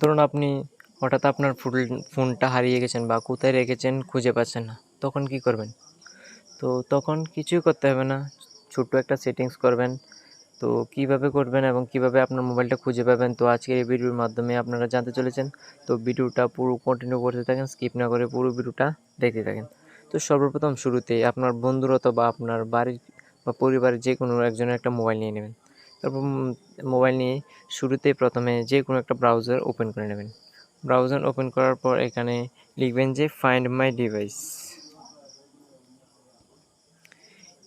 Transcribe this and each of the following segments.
ধরুন আপনি হঠাৎ আপনার ফোনটা হারিয়ে গেছেন বা কোথায় রেখেছেন খুঁজে পাচ্ছেন না, তখন কি করবেন? তো তখন কিছুই করতে হবে না, ছোট্ট একটা সেটিংস করবেন। তো কীভাবে করবেন এবং কীভাবে আপনার মোবাইলটা খুঁজে পাবেন? তো আজকের এই ভিডিওর মাধ্যমে আপনারা জানতে চলেছেন। তো ভিডিওটা পুরো কন্টিনিউ করতে থাকেন স্কিপ না করে পুরো ভিডিওটা দেখতে থাকেন। তো সর্বপ্রথম শুরুতে আপনার বন্ধুর অথবা আপনার বাড়ির বা পরিবারের যে কোনো একজনের একটা মোবাইল নিয়ে নেবেন। তারপর মোবাইল নিয়ে শুরুতে প্রথমে যে কোনো একটা ব্রাউজার ওপেন করে নেবেন। ব্রাউজার ওপেন করার পর এখানে লিখবেন যে ফাইন্ড মাই ডিভাইস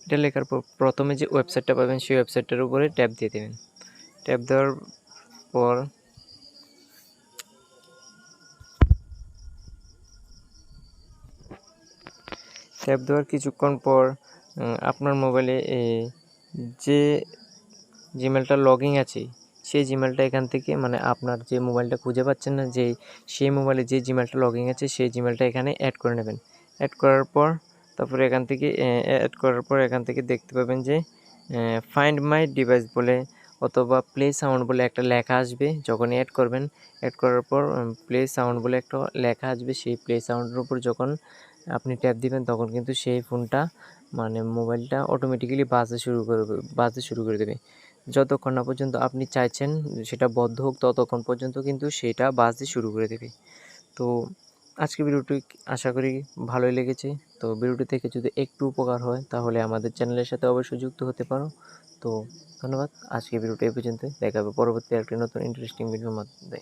এটা লেখার পর প্রথমে যে ওয়েবসাইটটা পাবেন সেই ওয়েবসাইটটার উপরে ট্যাপ দিয়ে দেবেন। ট্যাপ দেওয়ার পর ট্যাপ দেওয়ার কিছুক্ষণ পর আপনার মোবাইলে যে জিমেলটা লগিং আছে সেই জিমেলটা এখান থেকে মানে আপনার যে মোবাইলটা খুঁজে পাচ্ছেন না যে সেই মোবাইলে যে জিমেলটা লগিং আছে, সেই জিমেলটা এখানে অ্যাড করে নেবেন। অ্যাড করার পর, তারপরে এখান থেকে অ্যাড করার পর এখান থেকে দেখতে পাবেন যে ফাইন্ড মাই ডিভাইস বলে অথবা প্লে সাউন্ড বলে একটা লেখা আসবে যখন অ্যাড করবেন অ্যাড করার পর প্লে সাউন্ড বলে একটা লেখা আসবে, সেই প্লে সাউন্ডের উপর যখন আপনি ট্যাপ দিবেন, তখন কিন্তু সেই ফোনটা মানে মোবাইলটা অটোমেটিক্যালি বাজতে শুরু করবে, বাজতে শুরু করে দেবে। যতক্ষণ না পর্যন্ত আপনি চাইছেন সেটা বদ্ধ হোক, ততক্ষণ পর্যন্ত কিন্তু সেটা বাজতে শুরু করে দেবে। তো আজকে ভিডিওটি আশা করি ভালোই লেগেছে। তো ভিডিওটি থেকে যদি একটু উপকার হয়, তাহলে আমাদের চ্যানেলের সাথে অবশ্যই যুক্ত হতে পারো। তো ধন্যবাদ। আজকে ভিডিওটি এই পর্যন্ত দেখা হবে পরবর্তী একটি নতুন ইন্টারেস্টিং ভিডিওর মধ্যে